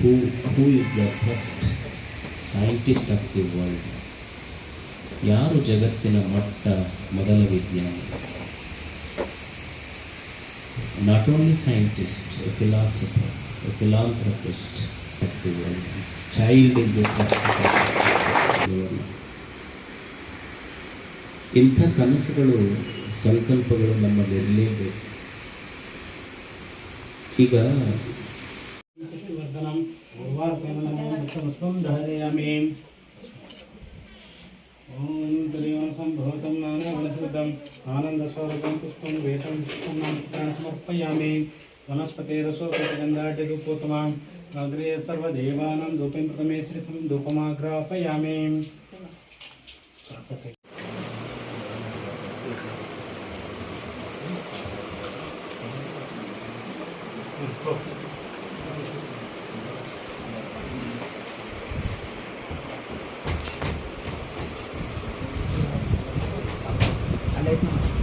who, who is the first scientist of the world? ಯಾರು ಜಗತ್ತಿನ ಮಟ್ಟ ಮೊದಲ ವಿಜ್ಞಾನಿ? Not only scientist a philosopher a philanthropist of child ಇಂಥ ಕನಸುಗಳು ಸಂಕಲ್ಪಗಳು ನಮ್ಮಲ್ಲಿರಲೇಬೇಕು ಈಗ पूर्वार्पणमस्मं धारयामि ॐ त्रियोन सम्भवतं नानावनस्पतम् आनन्दस्वरूपं पुष्पं वेषं पुष्पं नाम समर्पयामि वनस्पतिरसोपगन्धाढ्यरूपोत्तमाम् अग्रे सर्वदेवानां धूपं प्रथमे श्रीसं life.